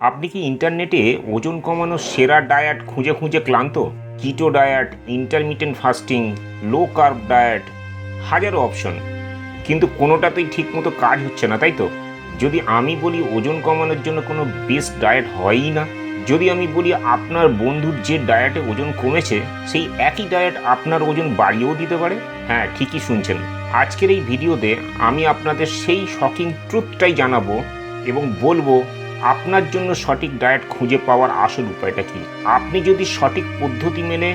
আপনি কি ইন্টারনেটে ওজন কমানোর সেরা ডায়েট খুঁজে খুঁজে ক্লান্ত? Keto diet intermittent fasting low carb diet, হাজারো অপশন কিন্তু কোনোটাতেই ঠিকমতো কাজ হচ্ছে না, তাই তো? যদি আমি বলি ওজন কমানোর জন্য কোনো বেস্ট ডায়েট হয়ই না, যদি আমি বলি আপনার বন্ধুর যে ডায়েটে ওজন কমেছে, সেই একই ডায়েট আপনার ওজন বাড়িয়েও দিতে পারে? হ্যাঁ ঠিকই শুনছেন। আজকের এই ভিডিওতে আমি আপনাদের সেই শকিং ট্রুথটাই জানাব এবং বলব আপনার জন্য সঠিক ডায়েট খুঁজে পাওয়ার আসল উপায়টা কি? আপনি যদি সঠিক পদ্ধতি মেনে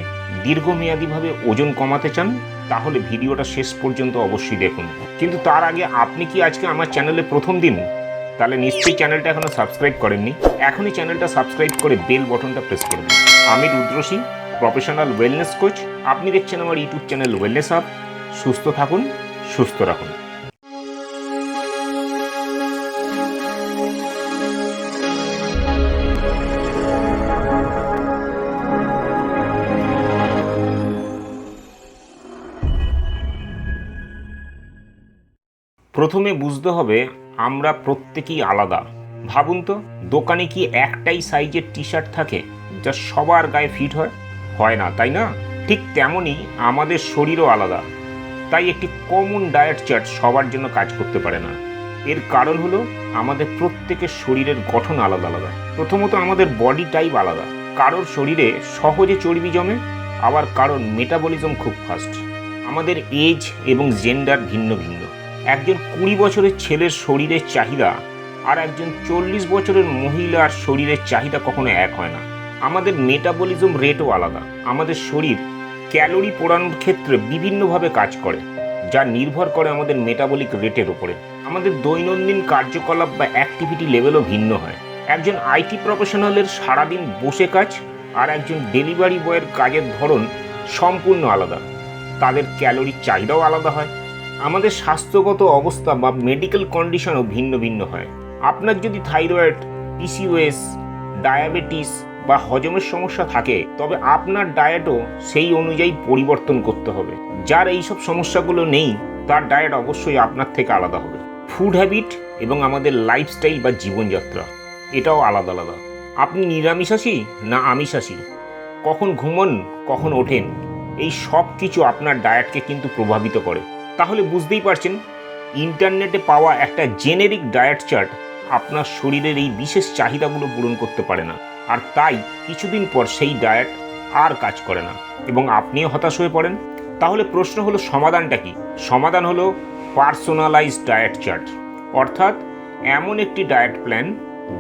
দীর্ঘমেয়াদীভাবে ওজন কমাতে চান, তাহলে ভিডিওটা শেষ পর্যন্ত অবশ্যই দেখুন। কিন্তু তার আগে আপনি কি আজকে আমার চ্যানেলে প্রথম দিন? তাহলে নিশ্চয়ই চ্যানেলটা এখনও সাবস্ক্রাইব করেননি। এখনই চ্যানেলটা সাবস্ক্রাইব করে বেল বটনটা প্রেস করুন আমি রুদ্রসী প্রফেশনাল ওয়েলনেস কোচ আপনি দেখছেন আমার ইউটিউব চ্যানেল ওয়েলনেস আপ সুস্থ থাকুন, সুস্থ রাখুন। প্রথমে বুঝতে হবে আমরা প্রত্যেকেই আলাদা। ভাবুন তো, দোকানে কি একটাই সাইজের টি শার্ট থাকে যা সবার গায়ে ফিট হয়? হয় না, তাই না? ঠিক তেমনই আমাদের শরীরও আলাদা। তাই একটি কমন ডায়েট চার্ট সবার জন্য কাজ করতে পারে না। এর কারণ হলো আমাদের প্রত্যেকের শরীরের গঠন আলাদা আলাদা। প্রথমত আমাদের বডি টাইপ আলাদা। কারোর শরীরে সহজে চর্বি জমে, আবার কারোর মেটাবলিজম খুব ফাস্ট আমাদের এজ এবং জেন্ডার ভিন্ন ভিন্ন। একজন কুড়ি বছরের ছেলের শরীরের চাহিদা আর একজন চল্লিশ বছরের মহিলার শরীরের চাহিদা কখনো এক হয় না। আমাদের মেটাবলিজম রেটও আলাদা। আমাদের শরীর ক্যালোরি পোড়ানোর ক্ষেত্রে বিভিন্নভাবে কাজ করে, যা নির্ভর করে আমাদের মেটাবলিক রেটের উপরে। আমাদের দৈনন্দিন কার্যকলাপ বা অ্যাক্টিভিটি লেভেলও ভিন্ন হয়। একজন আইটি প্রফেশনালের সারাদিন বসে কাজ আর একজন ডেলিভারি বয়ের কাজের ধরন সম্পূর্ণ আলাদা। তাদের ক্যালোরির চাহিদাও আলাদা হয় আমাদের স্বাস্থ্যগত অবস্থা বা মেডিকেল কন্ডিশনও ভিন্ন ভিন্ন হয়। আপনার যদি থাইরয়েড পিসিওএস ডায়াবেটিস বা হজমের সমস্যা থাকে, তবে আপনার ডায়েটও সেই অনুযায়ী পরিবর্তন করতে হবে। যার এইসব সমস্যাগুলো নেই, তার ডায়েট অবশ্যই আপনার থেকে আলাদা হবে। ফুড হ্যাবিট এবং আমাদের লাইফস্টাইল বা জীবনযাত্রা, এটাও আলাদা আলাদা। আপনি নিরামিষাশী না আমিষাশী? কখন ঘুমন, কখন ওঠেন? এই সব কিছু আপনার ডায়েটকে কিন্তু প্রভাবিত করে। তাহলে বুঝতেই পারছেন, ইন্টারনেটে পাওয়া একটা জেনেরিক ডায়েট চার্ট আপনার শরীরের এই বিশেষ চাহিদাগুলো পূরণ করতে পারে না। আর তাই কিছুদিন পর সেই ডায়েট আর কাজ করে না। এবং আপনিও হতাশ হয়ে পড়েন? তাহলে প্রশ্ন হলো সমাধানটা কি? সমাধান হলো পার্সোনালাইজ ডায়েট চার্ট। অর্থাৎ এমন একটি ডায়েট প্ল্যান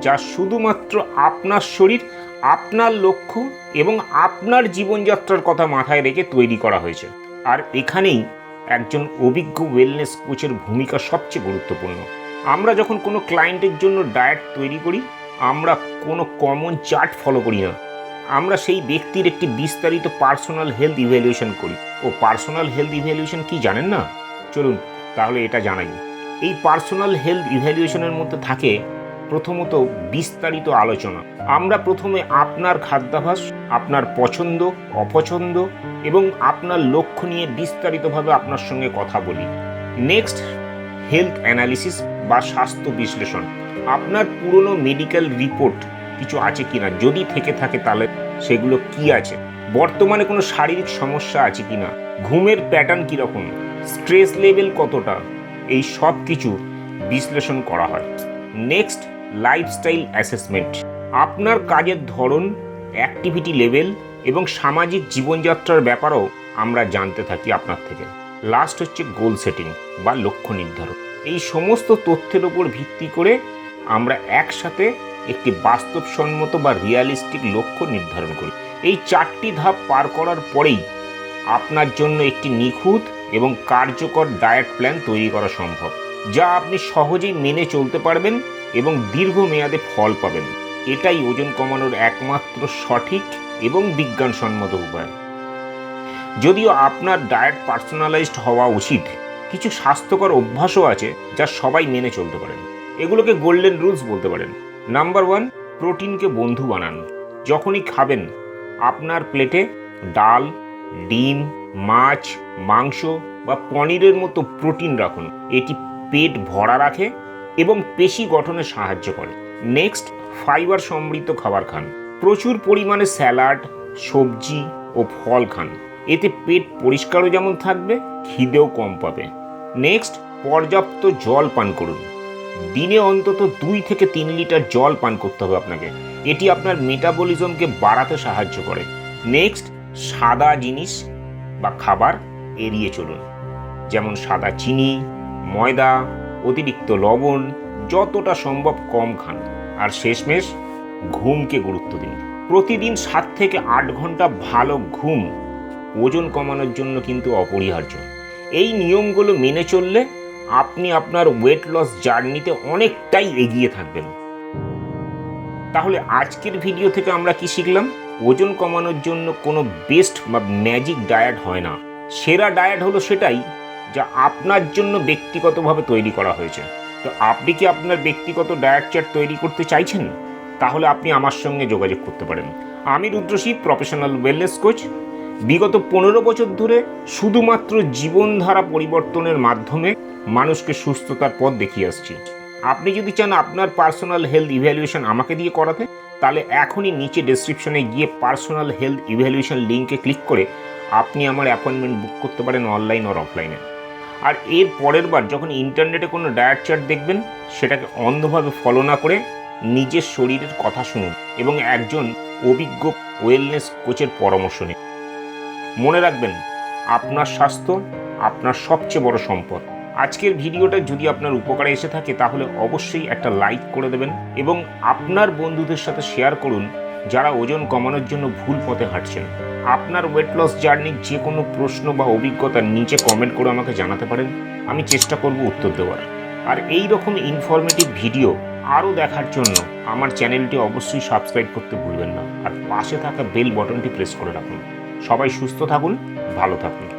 যা শুধুমাত্র আপনার শরীর, আপনার লক্ষ্য এবং আপনার জীবনযাত্রার কথা মাথায় রেখে তৈরি করা হয়েছে। আর এখানেই একজন অভিজ্ঞ ওয়েলনেস কোচের ভূমিকা সবচেয়ে গুরুত্বপূর্ণ। আমরা যখন কোনো ক্লায়েন্টের জন্য ডায়েট তৈরি করি, আমরা কোনো কমন চার্ট ফলো করি না। আমরা সেই ব্যক্তির একটি বিস্তারিত পার্সোনাল হেলথ ইভ্যালুয়েশন করি। ও পার্সোনাল হেলথ ইভ্যালুয়েশন কি জানেন না? চলুন, তাহলে এটা জানাই। এই পার্সোনাল হেলথ ইভ্যালুয়েশনের মধ্যে থাকে প্রথমত বিস্তারিত আলোচনা। আমরা প্রথমে আপনার খাদ্যাভাস, আপনার পছন্দ, অপছন্দ এবং আপনার লক্ষ্য নিয়ে বিস্তারিতভাবে আপনার সঙ্গে কথা বলি। নেক্সট হেলথ অ্যানালিসিস বা স্বাস্থ্য বিশ্লেষণ। আপনার পুরনো মেডিকেল রিপোর্ট কিছু আছে কিনা? যদি থেকে থাকে তাহলে সেগুলো কি আছে? বর্তমানে কোনো শারীরিক সমস্যা আছে কিনা? ঘুমের প্যাটার্ন কীরকম? স্ট্রেস লেভেল কতটা? এই সব কিছু বিশ্লেষণ করা হয়। নেক্সট লাইফস্টাইল অ্যাসেসমেন্ট আপনার কাজের ধরন অ্যাক্টিভিটি লেভেল এবং সামাজিক জীবনযাত্রার ব্যাপারেও আমরা জানতে থাকি আপনার থেকে। লাস্ট হচ্ছে গোল সেটিং বা লক্ষ্য নির্ধারণ। এই সমস্ত তথ্যের উপর ভিত্তি করে আমরা একসাথে একটি বাস্তবসম্মত বা রিয়ালিস্টিক লক্ষ্য নির্ধারণ করি। এই চারটি ধাপ পার করার পরেই আপনার জন্য একটি নিখুঁত এবং কার্যকর ডায়েট প্ল্যান তৈরি করা সম্ভব, যা আপনি সহজেই মেনে চলতে পারবেন এবং দীর্ঘমেয়াদে ফল পাবেন। এটাই ওজন কমানোর একমাত্র সঠিক এবং বিজ্ঞানসম্মত উপায়। যদিও আপনার ডায়েট পার্সোনালাইজড হওয়া উচিত, কিছু স্বাস্থ্যকর অভ্যাসও আছে যা সবাই মেনে চলতে পারেন। এগুলোকে গোল্ডেন রুলস বলতে পারেন। নাম্বার ওয়ান, প্রোটিনকে বন্ধু বানান। যখনই খাবেন, আপনার প্লেটে ডাল, ডিম, মাছ, মাংস বা পনিরের মতো প্রোটিন রাখুন। এটি পেট ভরা রাখে এবং পেশি গঠনে সাহায্য করে। নেক্সট ফাইবার সমৃদ্ধ খাবার খান। প্রচুর পরিমাণে স্যালাড সবজি ও ফল খান। এতে পেট পরিষ্কারও যেমন থাকবে, খিদেও কম পাবে। নেক্সট পর্যাপ্ত জল পান করুন। দিনে অন্তত দুই থেকে তিন লিটার জল পান করতে হবে আপনাকে। এটি আপনার মেটাবলিজমকে বাড়াতে সাহায্য করে। নেক্সট সাদা জিনিস বা খাবার এড়িয়ে চলুন। যেমন সাদা চিনি, ময়দা অতিরিক্ত লবণ যতটা সম্ভব কম খান। আর শেষমেশ ঘুমকে গুরুত্ব দিন। প্রতিদিন সাত থেকে আট ঘণ্টা ভালো ঘুম ওজন কমানোর জন্য কিন্তু অপরিহার্য। এই নিয়মগুলো মেনে চললে আপনি আপনার ওয়েট লস জার্নিতে অনেকটাই এগিয়ে থাকবেন। তাহলে আজকের ভিডিও থেকে আমরা কি শিখলাম? ওজন কমানোর জন্য কোনো বেস্ট বা ম্যাজিক ডায়েট হয় না। সেরা ডায়েট হলো সেটাই যা আপনার জন্য ব্যক্তিগতভাবে তৈরি করা হয়েছে। তো আপনি কি আপনার ব্যক্তিগত ডায়েট চার্ট তৈরি করতে চাইছেন? তাহলে আপনি আমার সঙ্গে যোগাযোগ করতে পারেন। আমি রুদ্রশীত প্রফেশনাল ওয়েলনেস কোচ। বিগত পনেরো বছর ধরে শুধুমাত্র জীবনধারা পরিবর্তনের মাধ্যমে মানুষকে সুস্থতার পথ দেখিয়ে আসছি। আপনি যদি চান আপনার পার্সোনাল হেলথ ইভ্যালুয়েশন আমাকে দিয়ে করাতে, তাহলে এখনই নিচে ডেসক্রিপশনে গিয়ে পার্সোনাল হেলথ ইভ্যালুয়েশন লিঙ্কে ক্লিক করে আপনি আমার অ্যাপয়েন্টমেন্ট বুক করতে পারেন অনলাইন আর অফলাইনে। আর এর পরের বার যখন ইন্টারনেটে কোনো ডায়েট চার্ট দেখবেন, সেটাকে অন্ধভাবে ফলো না করে নিজের শরীরের কথা শুনুন এবং একজন অভিজ্ঞ ওয়েলনেস কোচের পরামর্শ নিন। মনে রাখবেন, আপনার স্বাস্থ্য আপনার সবচেয়ে বড় সম্পদ। আজকের ভিডিওটা যদি আপনার উপকারে এসে থাকে, তাহলে অবশ্যই একটা লাইক করে দেবেন এবং আপনার বন্ধুদের সাথে শেয়ার করুন যারা ওজন কমানোর জন্য ভুল পথে হাঁটছেন, আপনার ওয়েট লস জার্নির যে কোনো প্রশ্ন বা অভিজ্ঞতা নিচে কমেন্ট করে আমাকে জানাতে পারেন, আমি চেষ্টা করব উত্তর দেওয়ার। আর এই রকম ইনফরমেটিভ ভিডিও আরও দেখার জন্য আমার চ্যানেলটি অবশ্যই সাবস্ক্রাইব করতে ভুলবেন না। আর পাশে থাকা বেল বটনটি প্রেস করে রাখুন। সবাই সুস্থ থাকুন, ভালো থাকুন।